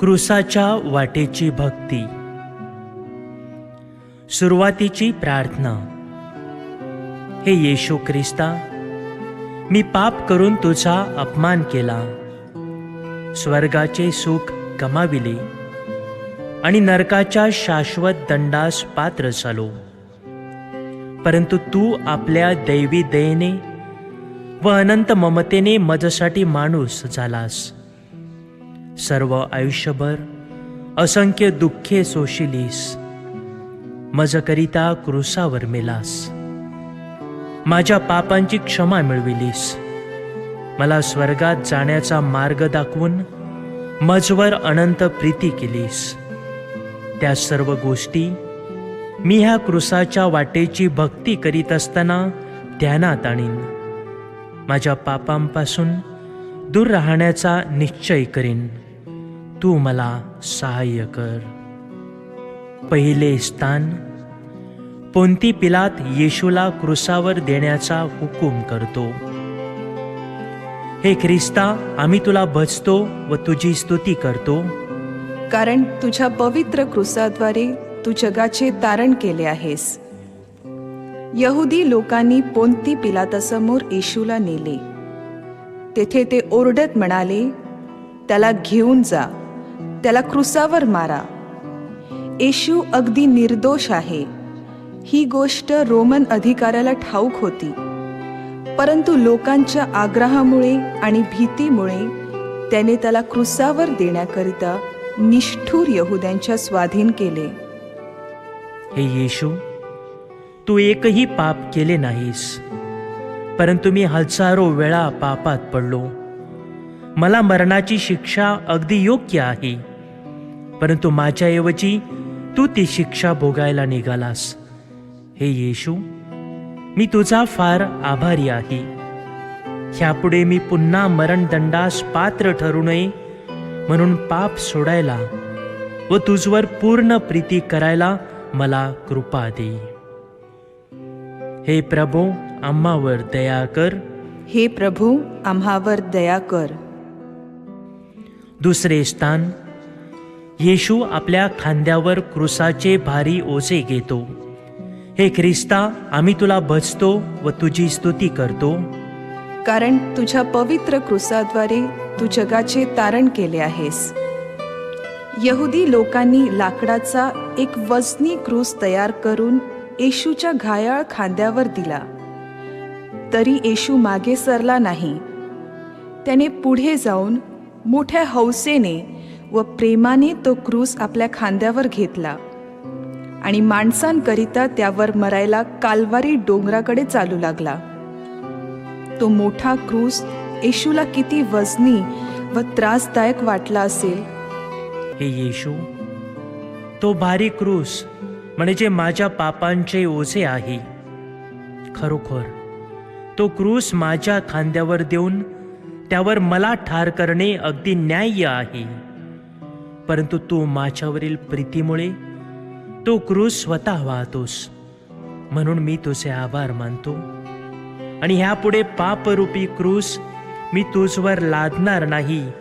क्रुसाच्या वाटेची भक्ती. सुरुवातीची प्रार्थना. हे येशू ख्रिस्ता मी पाप करून तुझा अपमान केला. स्वर्गाचे सुख गमाविले आणि नरकाच्या शाश्वत दंडास पात्र झालो. परंतु तू आपल्या दैवी दयेने व अनंत ममतेने माझ्यासाठी माणूस झालास. सर्व आयुष्यभर असंख्य दुःखे सोशिलीस. मजकरिता क्रुसावर मेलास. माझ्या पापांची क्षमा मिळविलीस. मला स्वर्गात जाण्याचा मार्ग दाखवून मजवर अनंत प्रीती केलीस. त्या सर्व गोष्टी मी ह्या क्रुसाच्या वाटेची भक्ती करीत असताना ध्यानात आणीन. माझ्या पापांपासून दूर राहण्याचा निश्चय करीन. तू मला सहाय्य कर. पहिले स्थान पोंती पिलात येशूला क्रुसावर देण्याचा हुकूम करतो. हे ख्रिस्ता आम्ही तुला भजतो व तुझी स्तुती करतो. कारण तुझ्या पवित्र क्रुसाद्वारे तू जगाचे तारण केले आहेस. यहुदी लोकांनी पोंती पिलातासमोर येशूला नेले. तेथे ते ओरडत म्हणाले त्याला घेऊन जा. त्याला क्रुसावर मारा. येशू अगदी निर्दोष आहे. ही गोष्ट रोमन अधिकाऱ्याला ठाऊक होती. परंतु लोकांच्या आग्रहामुळे आणि भीतीमुळे त्याने त्याला क्रुसावर देण्याकरिता निष्ठूर यहुद्यांच्या स्वाधीन केले. हे येशू तू एकही पाप केले नाहीस. परंतु मी हजारो वेळा पापात पडलो. मला मरणाची शिक्षा अगदी योग्य आहे. परंतु माझ्याऐवजी तू ती शिक्षा भोगायला निघालास. हे येशू मी तुझा फार आभारी आहे. ह्यापुढे मी पुन्हा मरणदंडास पात्र ठरू नये म्हणून पाप सोडायला व तुझवर पूर्ण प्रीती करायला मला कृपा दे. हे प्रभो आम्हावर दया कर. हे प्रभू आम्हावर दया कर. दुसरे स्थान येशू आपल्या खांद्यावर क्रुसाचे भारी ओझे घेतो. हे ख्रिस्ता आम्ही तुला भजतो व तुझी स्तुती करतो. कारण तुझ्या पवित्र क्रुसाद्वारे तू जगाचे तारण केले आहेस. यहुदी लोकांनी लाकडाचा एक वजनी क्रूस तयार करून येशूच्या घायाळ खांद्यावर दिला. तरी येशू मागे सरला नाही. त्याने पुढे जाऊन मोठ्या हौसेने व प्रेमाने तो क्रूस आपल्या खांद्यावर घेतला. आणि माणसांकरिता त्यावर मरायला कालवारी डोंगराकडे चालू लागला. तो मोठा क्रूस येशूला किती वजनी व त्रासदायक वाटला असेल. हे येशू तो भारी क्रूस म्हणजे माझ्या पापांचे ओझे आहे. खरोखर तो क्रूस माझ्या खांद्यावर देऊन त्यावर मला ठार करणे अगदी न्याय्य आहे. परंतु तू माझ्यावरील प्रीतीमुळे तो क्रूस स्वतः वाहतोस. म्हणून मी तुझे आभार मानतो. आणि ह्यापुढे पापरूपी क्रूस मी तुझवर लादणार नाही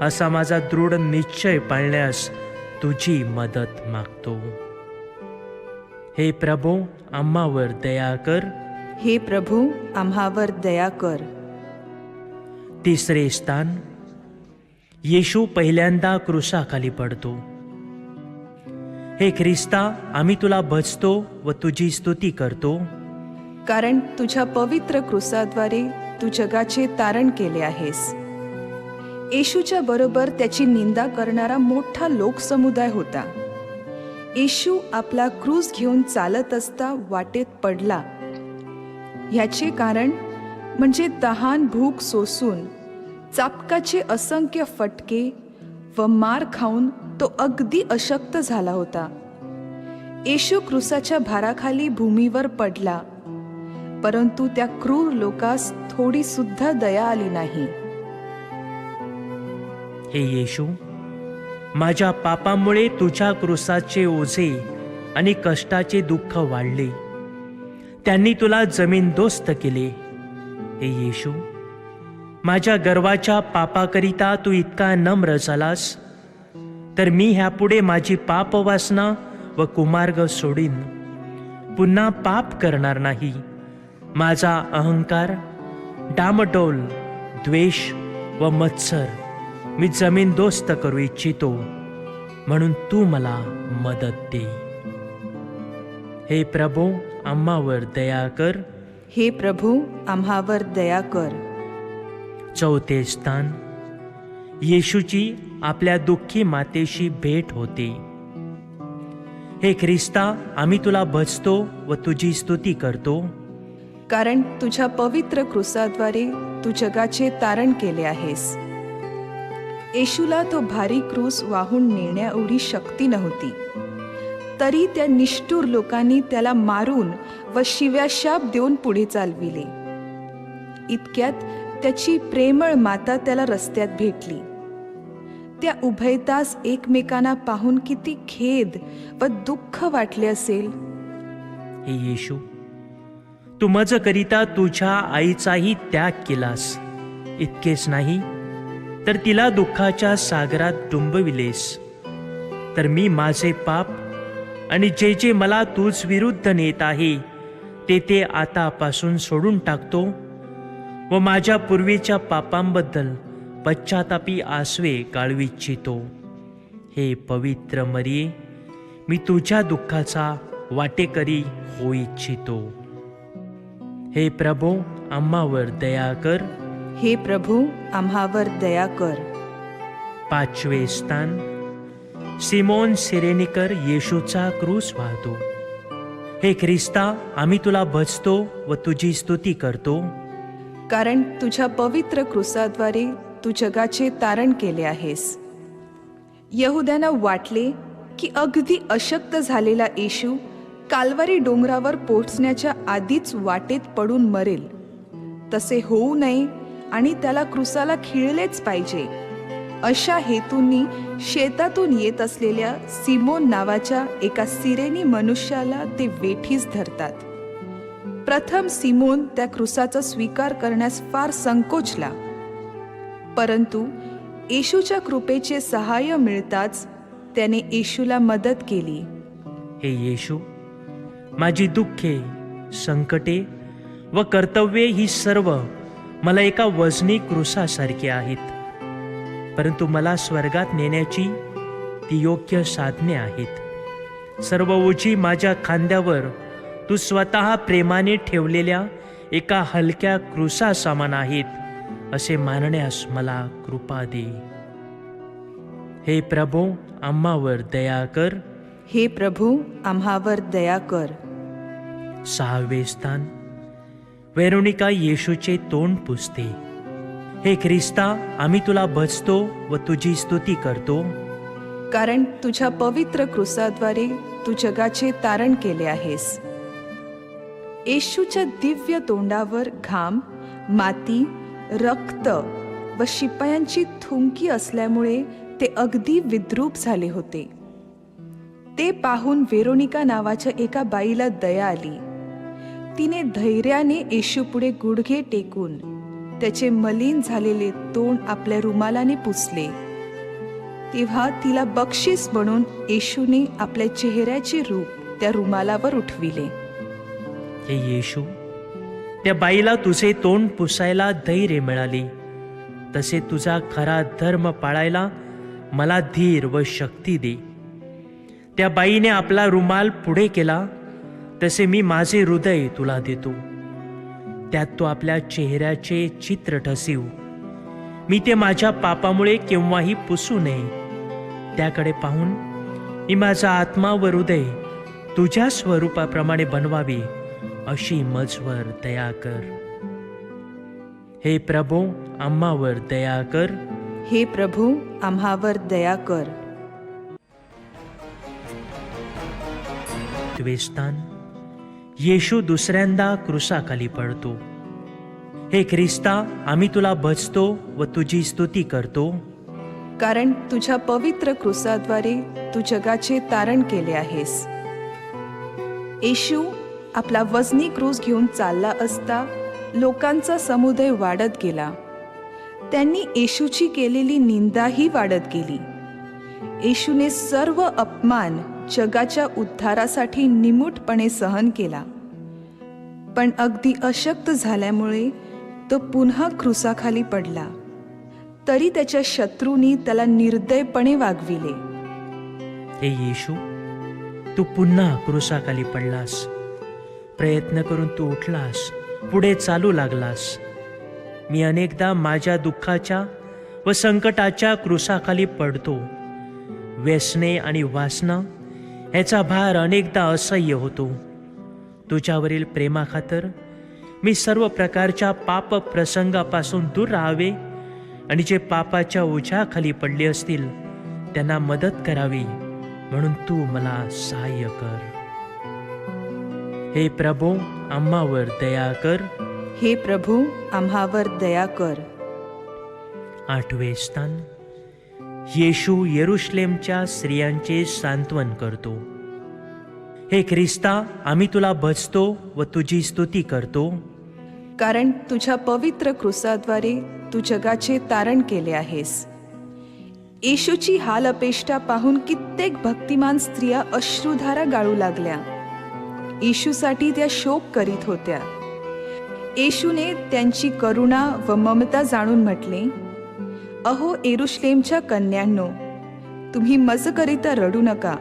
असा माझा दृढ निश्चय पाळण्यास तुझी मदत मागतो. हे प्रभो आम्हावर दया कर. हे प्रभू आम्हावर दया कर. तिसरे स्थान येशू पहिल्यांदा क्रुसाखाली पडतो. हे ख्रिस्ता आम्ही तुला भजतो व तुझी स्तुती करतो. कारण तुझ्या पवित्र क्रुसाद्वारे तू जगाचे तारण केले आहेस. येशूच्या बरोबर त्याची निंदा करणारा मोठा लोकसमुदाय होता. येशू आपला क्रूज घेऊन चालत असता वाटेत पडला. ह्याचे कारण म्हणजे तहान भूक सोसून चापकाचे असंख्य फटके व मार खाऊन तो अगदी अशक्त झाला होता. येशू क्रुसाच्या भाराखाली भूमीवर पडला परंतु त्या क्रूर लोकास थोडी सुद्धा दया आली नाही. हे येशू माझ्या पापामुळे तुझ्या क्रुसाचे ओझे आणि कष्टाचे दुःख वाढले. त्यांनी तुला जमीनदोस्त केले. हे येशू माझ्या गर्वाच्या पापाकरिता तू इतका नम्र झालास. तर मी ह्यापुढे माझी पापवासना व कुमार्ग सोडीन. पुन्हा पाप करणार नाही. माझा अहंकार डामडोल द्वेष व मत्सर मी जमीन दोस्त करू इच्छितो. म्हणून तू मला मदत दे. हे प्रभू आम्हावर दया कर. हे प्रभू आम्हावर दया कर. चौथे स्थान येशूची आपल्या दुःखी मातेशी भेट होते. हे ख्रिस्ता आम्ही तुला भजतो व तुझी स्तुती करतो. कारण तुझ्या पवित्र क्रुसाद्वारे तू जगाचे तारण केले आहेस. येशूला तो भारी क्रूस वाहून नेण्या एवढी शक्ती नव्हती. तरी त्या निष्ठूर लोकांनी त्याला मारून व शिव्या शाप देऊन पुढे चालविले. इतक्यात त्याची प्रेमळ माता त्याला रस्त्यात भेटली. त्या उभयतास एकमेकांना पाहून किती खेद व दुःख वाटले असेल. हे येशू तू मज करिता तुझ्या आईचाही त्याग केलास. इतकेच नाही तर तिला दुःखाच्या सागरात डुंबविलेस. तर मी माझे पाप आणि जे जे मला तूच विरुद्ध नेत आहे ते ते आतापासून सोडून टाकतो. व माझ्या पूर्वीच्या पापांबद्दल पश्चातापी आसवे गाळू इच्छितो हे पवित्र मरिये मी तुझ्या दुःखाचा वाटेकरी होऊ इच्छितो हे प्रभू आम्हावर दया कर. हे प्रभू आम्हावर दया कर. पाचवे स्थान सिमोन सिरेनिकर येशूचा क्रूस वाहतो. हे ख्रिस्ता आम्ही तुला भजतो व तुझी स्तुती करतो. कारण तुझ्या पवित्र क्रुसाद्वारे तू जगाचे तारण केले आहेस. यहुद्यांना वाटले की अगदी अशक्त झालेला येशू कालवारी डोंगरावर पोहोचण्याच्या आधीच वाटेत पडून मरेल. तसे होऊ नये आणि त्याला क्रुसाला खिळलेच पाहिजे. अशा हेतूंनी शेतातून येत असलेल्या सिमोन नावाच्या एका सिरेनी मनुष्याला ते वेठीस धरतात. प्रथम सिमोन त्या क्रुसाचा स्वीकार करण्यास फार संकोचला. परंतु येशूच्या कृपेचे सहाय्य मिळताच त्याने येशूला मदत केली. हे येशू माझी दुःखे संकटे व कर्तव्ये ही सर्व मला एका वजनी क्रुसासारखी आहेत. परंतु मला स्वर्गात नेण्याची ती योग्य साधने आहेत. सर्व ओझी माझ्या खांद्यावर तू स्वतः प्रेमाने ठेवलेल्या एका हलक्या क्रुसा समान आहेत असे मानण्यास मला कृपा दे. हे प्रभू आम्हावर दया कर. हे प्रभू आम्हावर दया कर. सहावे स्थान. वेरोनिका येशूचे तोंड पुसते. हे ख्रिस्ता आम्ही तुला भजतो व तुझी स्तुती करतो. कारण तुझ्या पवित्र क्रुसाद्वारे तू जगाचे तारण केले आहेस. येशूच्या दिव्य तोंडावर घाम माती रक्त व शिपायांची थुंकी असल्यामुळे ते अगदी विद्रूप झाले होते. ते पाहून वेरोनिका नावाच्या एका बाईला दया आली. तिने धैर्याने येशूपुढे गुडघे टेकून त्याचे मलिन झालेले तोंड आपल्या रुमालाने पुसले. तेव्हा तिला बक्षीस म्हणून येशूने आपल्या चेहऱ्याचे रूप त्या रुमालावर उठविले. हे येशू त्या बाईला तुझे तोंड पुसायला धैर्य मिळाले. तसे तुझा खरा धर्म पाळायला मला धीर व शक्ती दे. त्या बाईने आपला रुमाल पुढे केला तसे मी माझे हृदय तुला देतो. त्यात तू आपल्या चेहऱ्याचे चित्र ठसीव. मी ते माझ्या पापामुळे केव्हाही पुसू नये. त्याकडे पाहून मी माझा आत्मा व हृदय तुझ्या स्वरूपाप्रमाणे बनवावे. अशी मजवर दया कर. हे प्रभू आम्हावर दया कर. हे प्रभू आम्हावर दया कर. द्वेस्तान येशू दुसऱ्यांदा क्रुसाखाली पडतो. हे ख्रिस्ता आम्ही तुला भजतो व तुझी स्तुती करतो. कारण तुझ्या पवित्र क्रुसाद्वारे तू जगाचे तारण केले आहेस. येशू आपला वजनी क्रूज घेऊन चालला असता लोकांचा समुदय वाढत गेला. त्यांनी येशूची केलेली निंदाही वाढत गेली. येशूने सर्व अपमान जगाच्या उद्धारासाठी निमूटपणे सहन केला. पण अगदी अशक्त झाल्यामुळे तो पुन्हा क्रुसाखाली पडला. तरी त्याच्या शत्रूंनी त्याला निर्दयपणे वागविले. हे येशू तू पुन्हा क्रुसाखाली पडलास. प्रयत्न करून तू उठलास पुढे चालू लागलास. मी अनेकदा माझ्या दुःखाच्या व संकटाच्या क्रुसाखाली पडतो. व्यसने आणि वासना ह्याचा भार अनेकदा असह्य होतो. तुझ्यावरील प्रेमाखातर मी सर्व प्रकारच्या पाप प्रसंगापासून दूर राहावे आणि जे पापाच्या ओझ्याखाली पडले असतील त्यांना मदत करावी म्हणून तू मला सहाय्य कर. हे प्रभू आम्हावर दया कर. हे प्रभू आम्हावर दया कर. आठवे स्थान. येशू येरुशलेमच्या स्त्रियांचे सांत्वन करतो. हे ख्रिस्ता आम्ही तुला भजतो व तुझी स्तुती करतो. कारण तुझ्या पवित्र क्रुसाद्वारे तू जगाचे तारण केले आहेस. येशूची हाल अपेष्टा पाहून कित्येक भक्तिमान स्त्रिया अश्रुधारा गाळू लागल्या. येशूसाठी त्या शोक करीत होत्या. येशूने त्यांची करुणा व ममता जाणून म्हटले अहो एरुश्लेमच्या कन्यांनो तुम्ही मजकरिता रडू नका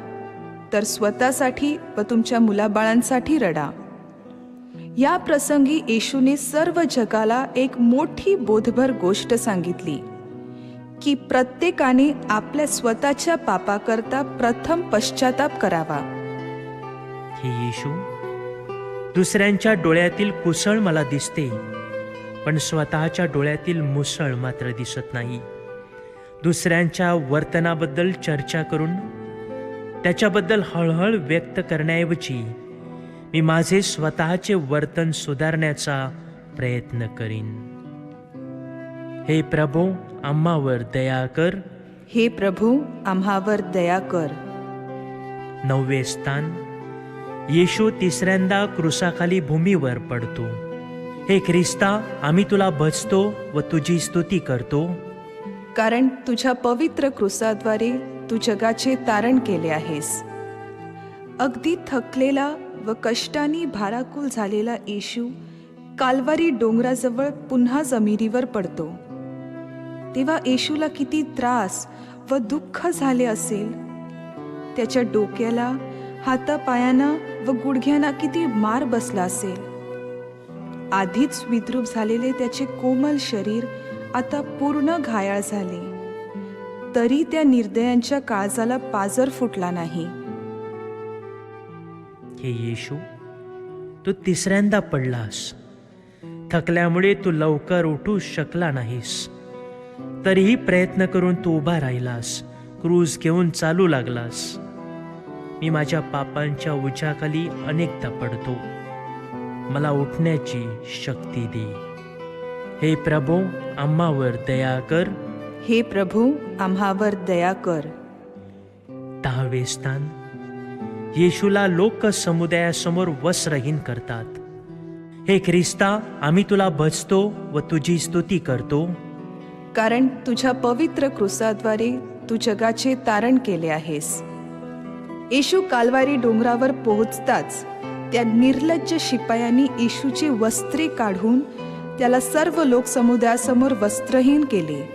तर स्वतःसाठी व तुमच्या मुलाबाळांसाठी रडा. या प्रसंगी येशूने सर्व जगाला एक मोठी बोधभर गोष्ट सांगितली की प्रत्येकाने आपल्या स्वतःच्या पापाकरता प्रथम पश्चाताप करावा. हे येशू दुसऱ्यांच्या डोळ्यातील कुसळ मला दिसते. पण स्वतःच्या डोळ्यातील मुसळ मात्र दिसत नाही. दुसऱ्यांच्या वर्तनाबद्दल चर्चा करून त्याच्याबद्दल हळहळ व्यक्त करण्याऐवजी मी माझे स्वतःचे वर्तन सुधारण्याचा प्रयत्न करीन. हे प्रभू आम्हावर दया कर. हे प्रभू आम्हावर दया कर. नववे स्थान. येशू तिसऱ्यांदा क्रुसाखाली भूमीवर पडतो. हे ख्रिस्ता आम्ही तुला भजतो व तुझी स्तुती करतो. कारण तुझ्या पवित्र क्रुसाद्वारे तू जगाचे तारण केले आहेस. अगदी थकलेला व कष्टाने भाराकुल झालेला येशू कालवारी डोंगराजवळ पुन्हा जमिनीवर पडतो. तेव्हा येशूला किती त्रास व दुःख झाले असेल त्याच्या डोक्याला हातापायांना व गुडघ्यांना किती मार बसला असेल. आधीच विद्रूप झालेले त्याचे कोमल शरीर आता पूर्ण घायाळ झाले. तरी त्या निर्दयांच्या काळजाला पाजर फुटला नाही. हे येशू तू तिसऱ्यांदा पडलास. थकल्यामुळे तू लवकर उठू शकला नाहीस. तरीही प्रयत्न करून तू उभा राहिलास. क्रूज घेऊन चालू लागलास. मी माझ्या पापांच्या उजाखाली अनेकदा पडतो. मला उठण्याची शक्ती दे. हे प्रभू आम्हावर दया कर. हे प्रभू आम्हावर दया कर. दहावे स्थान. येशूला लोक समुदायासमोर वस्त्रहीन करतात. हे ख्रिस्ता आम्ही तुला भजतो व तुझी स्तुती करतो. कारण तुझ्या पवित्र क्रुसाद्वारे तू जगाचे तारण केले आहेस. येशू कालवारी डोंगरावर पोहोचताच त्या निर्लज्ज शिपायांनी येशूची वस्त्रे काढून त्याला सर्व लोकसमुदायासमोर वस्त्रहीन केले.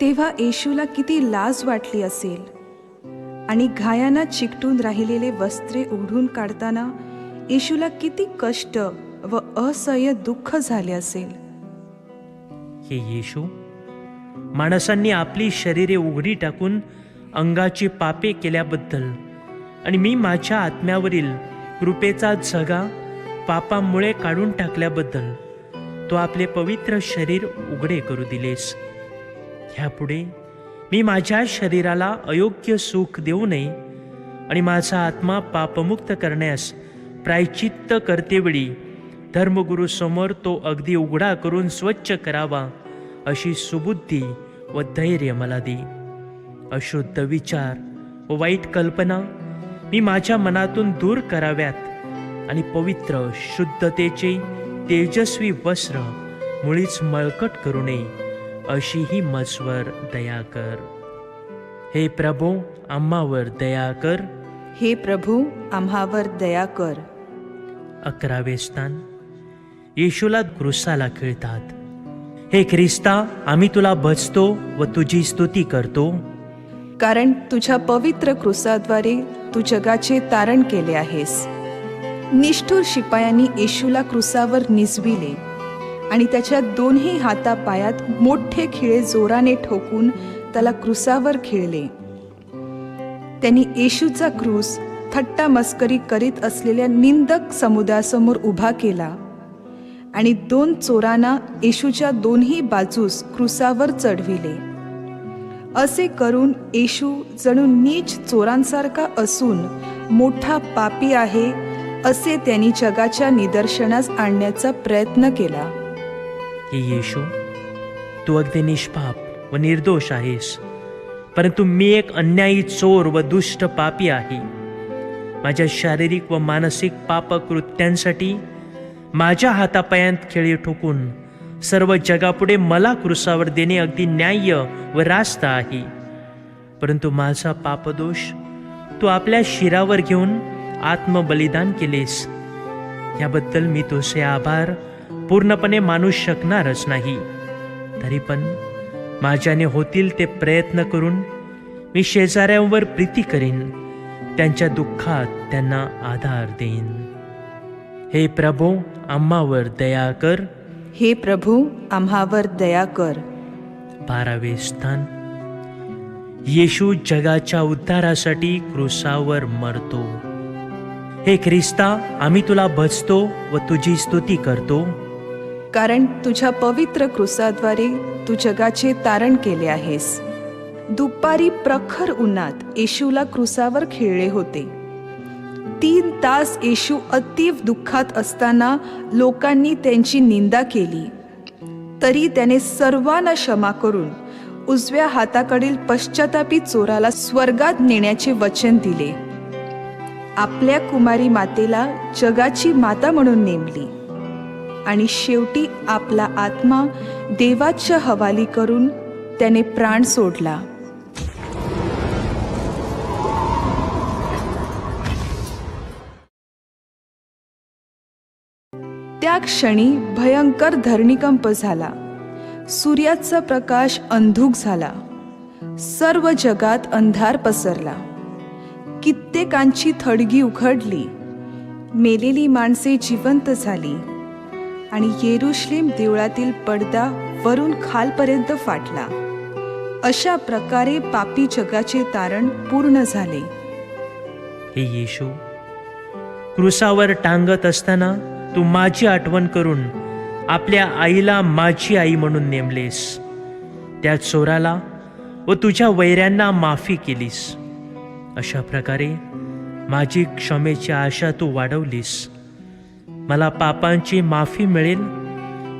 तेव्हा येशूला किती लाज वाटली असेल. आणि घायांना चिकटून राहिलेले वस्त्रे उघडून काढताना येशूला किती कष्ट व असह्य दुःख झाले असेल. हे येशू माणसांनी आपली शरीरे उघडी टाकून अंगाची पापे केल्याबद्दल. आणि मी माझ्या आत्म्यावरील कृपेचा झगा पापामुळे काढून टाकल्याबद्दल तो आपले पवित्र शरीर उघडे करू दिलेस. ह्यापुढे मी माझ्या शरीराला अयोग्य सुख देऊ नये आणि माझा आत्मा पापमुक्त करण्यास प्रायचित्त करतेवेळी धर्मगुरूसमोर तो अगदी उघडा करून स्वच्छ करावा अशी सुबुद्धी व धैर्य मला दे. अशुद्ध विचार व वाईट कल्पना मी माझ्या मनातून दूर कराव्यात. आणि पवित्र शुद्धतेचे तेजस्वी वस्त्र मुळीच मळकट करू नये अशी ही मजवर दया कर. हे प्रभो आम्हावर दया कर. हे प्रभू आम्हावर दया कर. अकरावे स्थान. येशूला क्रुसाला खिळतात. हे ख्रिस्ता आम्ही तुला भजतो व तुझी स्तुती करतो. कारण तुझ्या पवित्र क्रुसाद्वारे तू जगाचे तारण केले आहेस. निष्ठुर शिपायांनी येशूला क्रुसावर निजविले आणि त्याच्या दोन्ही हातापायात मोठे खिळे जोराने ठोकून त्याला क्रुसावर खिळले. त्यांनी येशूचा क्रूस थट्टा मस्करी करीत असलेल्या निंदक समुदायासमोर उभा केला आणि दोन चोरांना येशूच्या दोन्ही बाजूस क्रुसावर चढविले. असे करून येशू जणू नीच चोरांसारखा असून मोठा पापी आहे असे त्यांनी जगाच्या निदर्शनास आणण्याचा प्रयत्न केला. हे येशू तू अगदी निष्पाप व निर्दोष आहेस परंतु मी एक अन्यायी चोर व दुष्ट पापी आहे. माझ्या शारीरिक व मानसिक पापकृत्यांसाठी माझ्या हातापायांत खेळी ठोकून सर्व जगापुढे मला कृसावर देणे अगदी न्याय्य व रास्त आहे. परंतु माझा पापदोष तू आपल्या शिरावर घेऊन आत्मबलिदान केलेस. याबद्दल मी तुझे आभार. पूर्णपणे मानू शकणारच नाही. तरी पण माझ्याने होतील ते प्रयत्न करून मी शेजाऱ्यांवर प्रीती करीन. त्यांच्या दुःखात त्यांना आधार देईन. हे प्रभो आम्हावर दया कर. हे प्रभू आम्हावर दया कर. बारावे स्थान. येशू जगाच्या उद्धारासाठी क्रुसावर मरतो. हे ख्रिस्ता आम्ही तुला भजतो व तुझी स्तुती करतो. कारण तुझ्या पवित्र क्रुसाद्वारे तू जगाचे तारण केले आहेस. दुपारी प्रखर उन्हात येशूला क्रुसावर खेळले होते. तीन तास येशू अतीव दुःखात असताना लोकांनी त्यांची निंदा केली. तरी त्याने सर्वांना क्षमा करून उजव्या हाताकडील पश्चातापी चोराला स्वर्गात नेण्याचे वचन दिले. आपल्या कुमारी मातेला जगाची माता म्हणून नेमली. आणि शेवटी आपला आत्मा देवाच्या हवाली करून त्याने प्राण सोडला. त्या क्षणी भयंकर धरणीकंप झाला. सूर्याचा प्रकाश अंधुक झाला. सर्व जगात अंधार पसरला. कित्येकांची थडगी उखडली मेलेली माणसे जिवंत झाली. आणि येरुश्लेम देवळातील पडदा वरून खालपर्यंत फाटला. अशा प्रकारे पापी जगाचे तारण पूर्ण झाले. हे येशू क्रुसावर टांगत असताना तू माझी आठवण करून आपल्या आईला माझी आई म्हणून नेमलेस. त्या चोराला व तुझ्या वैऱ्यांना माफी केलीस. अशा प्रकारे माझी क्षमेची आशा तू वाढवलीस. मला पापांची माफी मिळेल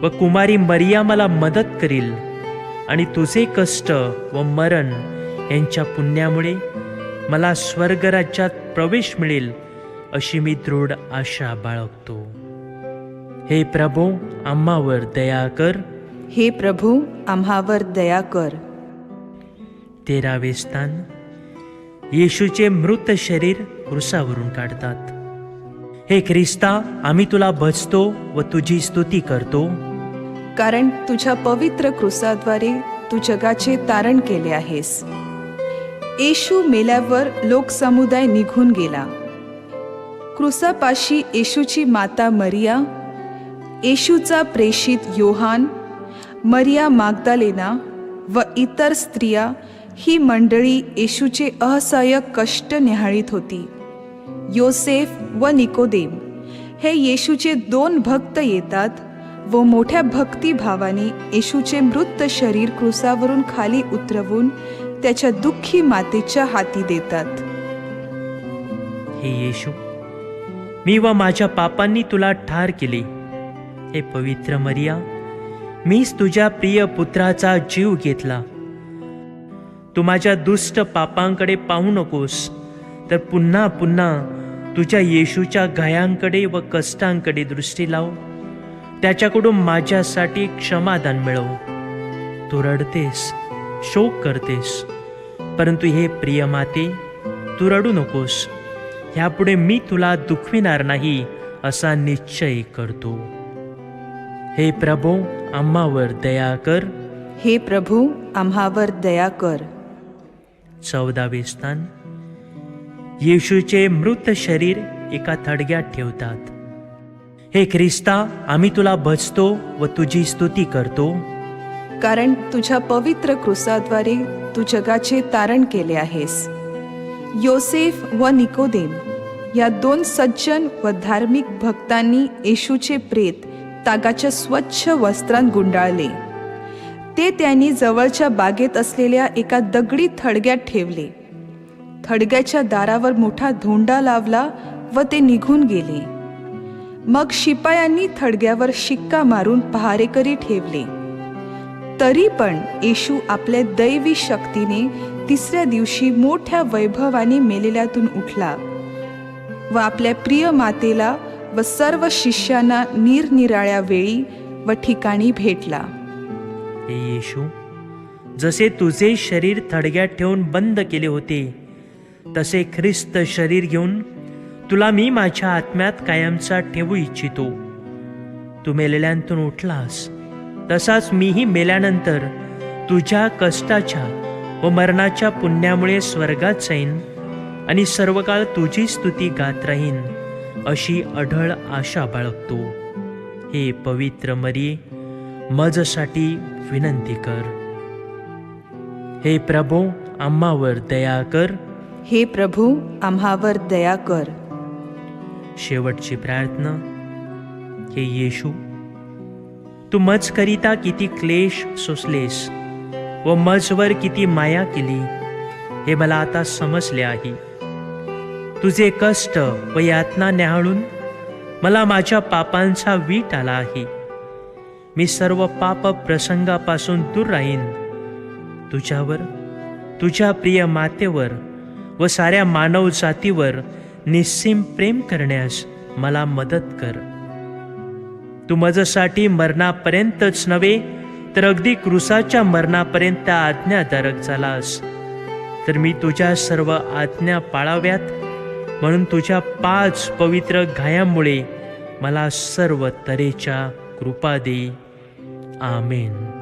व कुमारी मरिया मला मदत करील आणि तुझे कष्ट व मरण यांच्या पुण्यामुळे मला स्वर्गराज्यात प्रवेश मिळेल अशी मी दृढ आशा बाळगतो. हे प्रभो आम्हावर दया कर. हे प्रभू आम्हावर दया कर. तेरावे स्थान. येशूचे मृत शरीर क्रुसावरून काढतात. हे ख्रिस्ता आम्ही तुला भजतो व तुझी स्तुती करतो. कारण तुझ्या पवित्र क्रुसाद्वारे तू जगाचे तारण केले आहेस. येशू मेल्यावर लोकसमुदाय निघून गेला. क्रुसापाशी येशूची माता मरिया येशूचा प्रेषित योहान मरिया मागदालेना व इतर स्त्रिया ही मंडळी येशूचे असह्य कष्ट निहाळीत होती. योसेफ व निकोदेम हे येशूचे दोन भक्त येतात व मोठ्या भक्तिभावाने येशूचे मृत शरीर क्रुसावरून खाली उतरवून त्याच्या दुःखी मातेच्या हाती देतात. हे येशू मी व माझ्या पापांनी तुला ठार केले. हे पवित्र मरिया मीच तुझ्या प्रिय पुत्राचा जीव घेतला. तू माझ्या दुष्ट पापांकडे पाहू नकोस तर पुन्हा पुन्हा तुझ्या येशूच्या घयांकडे व कष्टांकडे दृष्टी लाव. त्याच्याकडून माझ्यासाठी क्षमादान मिळव. तू रडतेस शोक करतेस परंतु हे प्रिय माते तू रडू नकोस. ह्यापुढे मी तुला दुखविणार नाही असा निश्चय करतो. हे प्रभो आम्हावर दया कर. हे प्रभू आम्हावर दया कर. चौदावे स्थान. येशूचे मृत शरीर एका थडग्यात ठेवतात. हे ख्रिस्ता आम्ही तुला भजतो व तुझी स्तुती करतो. कारण तुझ्या पवित्र क्रुसाद्वारे तू जगाचे तारण केले आहेस. योसेफ व निकोदेम या दोन सज्जन व धार्मिक भक्तांनी येशूचे प्रेत तागाच्या स्वच्छ वस्त्रांत गुंडाळले. ते त्यांनी जवळच्या बागेत असलेल्या एका दगडी थडग्यात ठेवले. थडग्याच्या दारावर मोठा धोंडा लावला व ते निघून गेले. मग शिपायांनी थडग्यावर शिक्का मारून पहारेकरी ठेवले. तरी पण येशू आपल्या दैवी शक्तीने तिसऱ्या दिवशी मोठ्या वैभवाने मेलेल्यातून उठला व आपल्या प्रिय मातेला व सर्व शिष्यांना निरनिराळ्या वेळी व ठिकाणी भेटला. हे येशू जसे तुझे शरीर थडग्यात ठेवून बंद केले होते तसे ख्रिस्त शरीर घेऊन तुला मी माझ्या आत्म्यात कायमचा ठेवू इच्छितो. तू मेलेल्यांतून उठलास तसाच मीही मेल्यानंतर तुझ्या कष्टाच्या व मरणाच्या पुण्यामुळे स्वर्गात जाईन आणि सर्व काळ तुझी स्तुती गात राहीन. अशी अढळ आशा बाळगतो. हे पवित्र मरिये मजसाठी विनंती कर. हे प्रभो आम्हावर दया कर. हे प्रभू आम्हावर दया कर. शेवटची प्रार्थना हे येशू तू मजकरिता किती क्लेश सोसलेस व मजवर किती माया केली हे मला आता समजले आहे. तुझे कष्ट व यातना न्याहाळून मला माझ्या पापांचा वीट आला आहे. मी सर्व पाप प्रसंगापासून दूर राहीन. तुझ्यावर तुझ्या प्रिय मातेवर व साऱ्या मानव जातीवर निस्सीम प्रेम करण्यास मला मदत कर. तू माझ्यासाठी मरणापर्यंतच नव्हे तर अगदी क्रुसाच्या मरणापर्यंत आज्ञाधारक झालास. तर मी तुझ्या सर्व आज्ञा पाळाव्यात म्हणून तुझ्या पाच पवित्र घायामुळे मला सर्व तऱ्हेच्या कृपा दे. आमेन.